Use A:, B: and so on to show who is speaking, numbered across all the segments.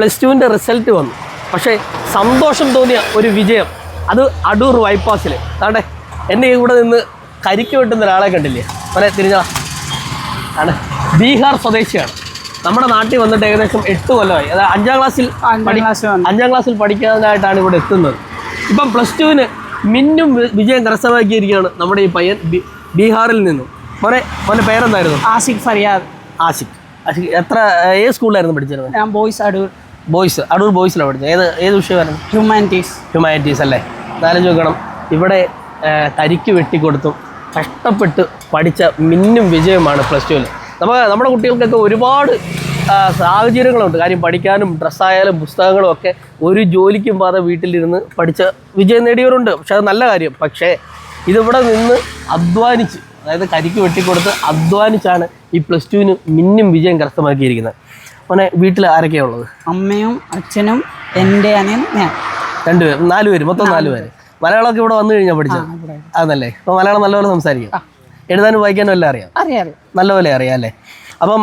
A: Plus ടുവിന്റെ result വന്നു. പക്ഷേ സന്തോഷം തോന്നിയ ഒരു വിജയം അത് അടൂർ ബൈപ്പാസിൽ അതാണ്ടേ എന്നെ ഇവിടെ നിന്ന് കരിക്ക് വെട്ടുന്ന ഒരാളെ കണ്ടില്ലേ? അവനെ തിരിഞ്ഞാ. ആണ്. ബീഹാർ സ്വദേശിയാണ്. നമ്മുടെ നാട്ടിൽ വന്നിട്ട് ഏകദേശം എട്ട് കൊല്ലമായി. അതായത് അഞ്ചാം ക്ലാസ്സിൽ
B: അഞ്ചാം
A: ക്ലാസ്സിൽ പഠിക്കാനായിട്ടാണ് ഇവിടെ എത്തുന്നത്. ഇപ്പം പ്ലസ് ടുവിന് മിന്നും വിജയം കരസ്ഥമാക്കിയിരിക്കുകയാണ് നമ്മുടെ ഈ പയ്യൻ ബീഹാറിൽ നിന്നും. മോനെ മോനെ പേരെന്തായിരുന്നു?
B: ആസിഖ് ഫരിയാദ്.
A: ആസിഖ് ആസിഖ് എത്ര ഏത് സ്കൂളിലായിരുന്നു പഠിച്ചിരുന്നത്?
B: ഞാൻ ബോയ്സ് അടൂർ.
A: ബോയ്സ് അടൂർ ബോയ്സിലാണ് പഠിച്ചത്. ഏത് ഏത് വിഷയമായിരുന്നു?
B: ഹ്യൂമാനിറ്റീസ്
A: ഹ്യൂമാനിറ്റീസ് അല്ലേ? എന്നാലും ചോദിക്കണം ഇവിടെ തരിക്ക് കരിക്ക് വെട്ടിക്കൊടുത്തും കഷ്ടപ്പെട്ട് പഠിച്ച മിന്നും വിജയമാണ് പ്ലസ് ടുവിൽ നമ്മൾ നമ്മുടെ കുട്ടികൾക്കൊക്കെ ഒരുപാട് സാഹചര്യങ്ങളുണ്ട്. കാര്യം പഠിക്കാനും ഡ്രസ്സായാലും പുസ്തകങ്ങളും ഒക്കെ ഒരു ജോലിക്കും പാതെ വീട്ടിലിരുന്ന് പഠിച്ച വിജയം നേടിയവരുണ്ട്. പക്ഷെ അത് നല്ല കാര്യം. പക്ഷേ ഇതിവിടെ നിന്ന് അധ്വാനിച്ച് അതായത് കരിക്ക് വെട്ടിക്കൊടുത്ത് അധ്വാനിച്ചാണ് ഈ പ്ലസ് ടുവിന് മിന്നും വിജയം കരസ്ഥമാക്കിയിരിക്കുന്നത്. മോനെ വീട്ടിൽ ആരൊക്കെയാ ഉള്ളത്?
B: അമ്മയും അച്ഛനും എന്റെ അനിയും ഞാൻ.
A: രണ്ടുപേർ. നാല് പേര് മൊത്തം നാലുപേര്. മലയാളമൊക്കെ ഇവിടെ വന്നു കഴിഞ്ഞാൽ പഠിച്ചത്. അതല്ലേ അപ്പോൾ മലയാളം നല്ലപോലെ സംസാരിക്കും. എഴുതാനും വായിക്കാനും എല്ലാം അറിയാം?
B: അറിയാം. അറിയാം
A: നല്ലപോലെ അറിയാം അല്ലേ? അപ്പം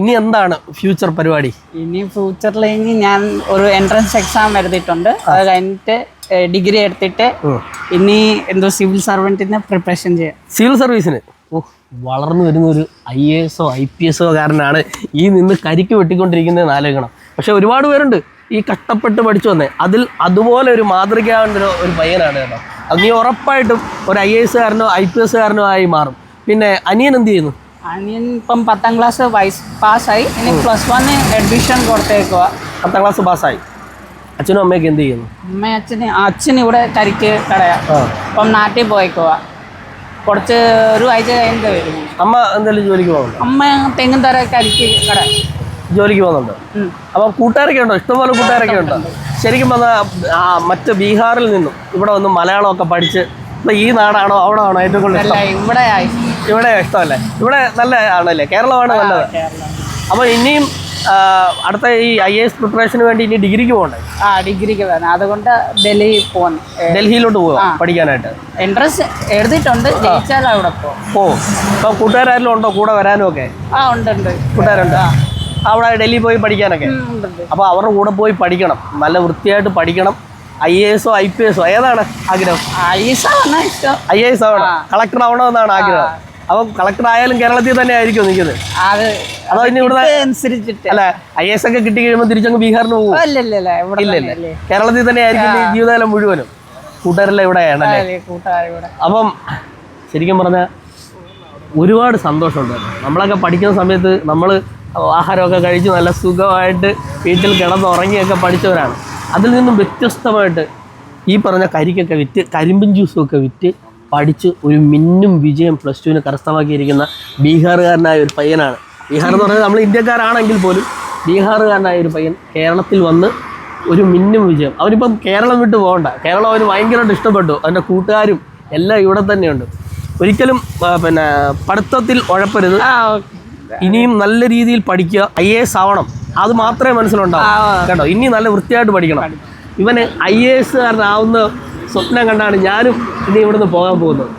A: ഇനി എന്താണ് ഫ്യൂച്ചർ പരിപാടി?
B: ഇനി ഫ്യൂച്ചറിൽ ഇനി ഞാൻ ഒരു എൻട്രൻസ് എക്സാം എഴുതിയിട്ടുണ്ട്. അത് കഴിഞ്ഞിട്ട് ഡിഗ്രി എടുത്തിട്ട് ഇനി എന്തോ സിവിൽ സർവന്റിന് പ്രിപ്പറേഷൻ ചെയ്യാം.
A: സിവിൽ സർവീസിന് ഓ. വളർന്നു വരുന്ന ഒരു ഐ എ എസോ ഐ പി എസോ കാരനാണ് ഈ നിന്ന് കരിക്ക് വെട്ടിക്കൊണ്ടിരിക്കുന്നതെന്ന് ആലോചിക്കണം പക്ഷെ ഒരുപാട് പേരുണ്ട് ഈ കഷ്ടപ്പെട്ട് പഠിച്ചു വന്നേ. അതിൽ അതുപോലെ ഒരു മാതൃകയാവേണ്ട ഒരു- ഒരു പയ്യനാണ് കേട്ടോ. അത് നീ ഉറപ്പായിട്ടും ഒരു ഐ എ എസുകാരനോ ഐ പി എസുകാരനോ ആയി മാറും. പിന്നെ അനിയൻ എന്ത് ചെയ്യുന്നു?
B: അനിയൻ ഇപ്പം പത്താം ക്ലാസ് വൈസ് പാസ്സായി. ഇനി പ്ലസ് വൺ അഡ്മിഷൻ കൊടുത്തേക്കുക
A: പത്താം ക്ലാസ് പാസ്സായി. അച്ഛനും അമ്മയൊക്കെ എന്ത് ചെയ്യുന്നു?
B: അമ്മ അച്ഛന് അച്ഛൻ ഇവിടെ കരിക്ക് കടയാ. അപ്പം നാട്ടിൽ പോയിക്കുക കുറച്ച് ഒരു ആഴ്ച കഴിഞ്ഞിട്ട് വരും.
A: അമ്മ എന്തെങ്കിലും ജോലിക്ക് പോകുന്നുണ്ടോ?
B: അമ്മ തെങ്ങും തറ കരിക്ക് കട.
A: ജോലിക്ക് പോകുന്നുണ്ട്? അപ്പൊ കൂട്ടുകാരൊക്കെ ഉണ്ടോ? ഇഷ്ടംപോലെ കൂട്ടുകാരൊക്കെ ഉണ്ടോ? ശരിക്കും പറഞ്ഞാൽ മറ്റ് ബീഹാറിൽ നിന്നും ഇവിടെ വന്ന് മലയാളമൊക്കെ പഠിച്ച് ഇപ്പം ഈ നാടാണോ അവിടെ ആണോ ഏറ്റവും കൂടുതൽ
B: ഇവിടെ
A: ഇവിടെ ഇഷ്ടമല്ലേ? ഇവിടെ നല്ല ആണല്ലേ? കേരളമാണ് നല്ലത്.
B: അപ്പൊ
A: അപ്പോൾ ഇനിയും അടുത്ത ഈ ഐ എസ് പ്രിപ്പറേഷന് വേണ്ടി ഇനി ഡിഗ്രിക്ക് പോകണ്ടേ?
B: ആ ഡിഗ്രിക്ക് വേണം അതുകൊണ്ട് ഡൽഹി പോകണം.
A: ഡൽഹിയിലോട്ട് പോകാം പഠിക്കാനായിട്ട്?
B: എൻട്രൻസ് എഴുതിയിട്ടുണ്ട്. ജയിച്ചാൽ അവിടെ പോകും
A: ഓ അപ്പോൾ കൂട്ടുകാരെല്ലാം ഉണ്ടോ? കൂടെ വരാനും ഒക്കെ?
B: ആ ഉണ്ട് ഉണ്ട്
A: കൂട്ടുകാരുണ്ട് അവിടെ ഡൽഹി പോയി പഠിക്കാനൊക്കെ? അപ്പോൾ അവരുടെ കൂടെ പോയി പഠിക്കണം. നല്ല വൃത്തിയായിട്ട് പഠിക്കണം. ഐ എ എസോ ഐ പി എസോ ഏതാണ് ആഗ്രഹം?
B: ഐ എസ് ആവണം
A: ഐ എ എസ് ആവണം കളക്ടർ ആവണമെന്നാണ് ആഗ്രഹം. അപ്പം കളക്ടർ ആയാലും കേരളത്തിൽ തന്നെ ആയിരിക്കും നിൽക്കുന്നത്.
B: അത്
A: ഇനി ഇവിടെ
B: അനുസരിച്ചിട്ട്
A: അല്ല ഐ എസ് ഒക്കെ കിട്ടി കഴിയുമ്പോൾ തിരിച്ചങ്ങ് ബീഹാറിന് പോകും
B: ഇല്ലല്ലേ
A: കേരളത്തിൽ തന്നെ ആയിരിക്കും ജീവിതകാലം മുഴുവനും. കൂട്ടുകാരെല്ലാം ഇവിടെയാണ് അല്ലേ? അപ്പം ശരിക്കും പറഞ്ഞാൽ ഒരുപാട് സന്തോഷമുണ്ട്. നമ്മളൊക്കെ പഠിക്കുന്ന സമയത്ത് നമ്മൾ ആഹാരമൊക്കെ കഴിച്ച് നല്ല സുഖമായിട്ട് വീട്ടിൽ കിടന്നുറങ്ങിയൊക്കെ പഠിച്ചവരാണ്. അതിൽ നിന്നും വ്യത്യസ്തമായിട്ട് ഈ പറഞ്ഞ കരിക്കൊക്കെ വിറ്റ് കരിമ്പിൻ ജ്യൂസും ഒക്കെ വിറ്റ് പഠിച്ച് ഒരു മിന്നും വിജയം പ്ലസ് ടുവിന് കരസ്ഥമാക്കിയിരിക്കുന്ന ബീഹാറുകാരനായ ഒരു പയ്യനാണ്. ബീഹാർ എന്ന് പറഞ്ഞാൽ നമ്മൾ ഇന്ത്യക്കാരാണെങ്കിൽ പോലും ബീഹാറുകാരനായ ഒരു പയ്യൻ കേരളത്തിൽ വന്ന് ഒരു മിന്നും വിജയം. അവനിപ്പം കേരളം വിട്ട് പോകണ്ട. കേരളം അവന് ഭയങ്കരമായിട്ട് ഇഷ്ടപ്പെട്ടു. അവന്റെ കൂട്ടുകാരും എല്ലാം ഇവിടെ തന്നെയുണ്ട്. ഒരിക്കലും പിന്നെ പഠിത്തത്തിൽ ഉഴപ്പരുത്. ഇനിയും നല്ല രീതിയിൽ പഠിക്കുക. ഐ എ എസ് ആവണം. അത് മാത്രമേ മനസ്സിലുണ്ടാവും. കേട്ടോ? ഇനി നല്ല വൃത്തിയായിട്ട് പഠിക്കണം. ഇവന് ഐ എ എസ് കാരനാവുന്ന സ്വപ്നം കണ്ടാണ് ഞാനും ഇനി ഇവിടുന്ന് പോകാൻ പോകുന്നത്.